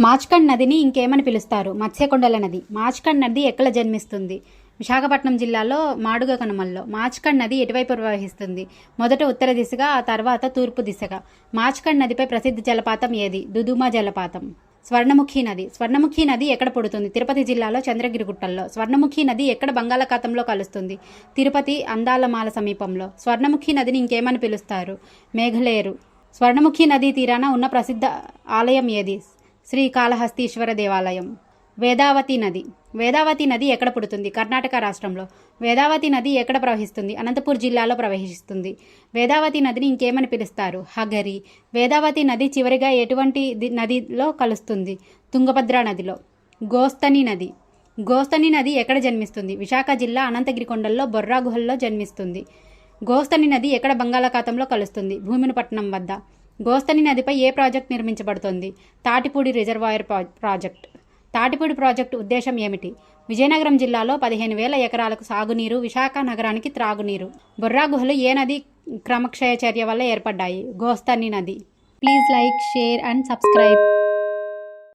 మాచ్కండ్ నదిని ఇంకేమని పిలుస్తారు? మత్స్యకొండల నది. మాచ్కండ్ నది ఎక్కడ జన్మిస్తుంది? విశాఖపట్నం జిల్లాలో మాడుగ కనుమల్లో. మాచ్కండ్ నది ఎటువైపు ప్రవహిస్తుంది? మొదట ఉత్తర దిశగా ఆ తర్వాత తూర్పు దిశగా. మాచ్కండ్ నదిపై ప్రసిద్ధ జలపాతం ఏది? దుదుమా జలపాతం. స్వర్ణముఖి నది. స్వర్ణముఖి నది ఎక్కడ పుడుతుంది? తిరుపతి జిల్లాలో చంద్రగిరిగుట్టల్లో. స్వర్ణముఖి నది ఎక్కడ బంగాళాఖాతంలో కలుస్తుంది? తిరుపతి అందాలమాల సమీపంలో. స్వర్ణముఖి నదిని ఇంకేమని పిలుస్తారు? మేఘలేరు. స్వర్ణముఖి నదీ తీరాన ఉన్న ప్రసిద్ధ ఆలయం ఏది? శ్రీ కాళహస్తీశ్వర దేవాలయం. వేదావతి నది. వేదావతి నది ఎక్కడ పుడుతుంది? కర్ణాటక రాష్ట్రంలో. వేదావతి నది ఎక్కడ ప్రవహిస్తుంది? అనంతపూర్ జిల్లాలో ప్రవహిస్తుంది. వేదావతి నదిని ఇంకేమని పిలుస్తారు? హగరి. వేదావతి నది చివరిగా ఎటువంటి నదిలో కలుస్తుంది? తుంగభద్ర నదిలో. గోస్తని నది. గోస్తని నది ఎక్కడ జన్మిస్తుంది? విశాఖ జిల్లా అనంతగిరి కొండల్లో బొర్రా గుహల్లో జన్మిస్తుంది. గోస్తని నది ఎక్కడ బంగాళాఖాతంలో కలుస్తుంది? భూమినిపట్నం వద్ద. గోస్తని నదిపై ఏ project నిర్మించబడుతుంది? Thatipudi reservoir project. Thatipudi project ఉద్దేశం ఏమిటి? విజయనగరం జిల్లాలో పదిహేను వేల ఎకరాలకు సాగునీరు విశాఖ నగరానికి త్రాగునీరు. బొర్రా గుహలు ఏ నది క్రమక్షయ చర్య వల్ల ఏర్పడ్డాయి? గోస్తని నది. Please like share and subscribe.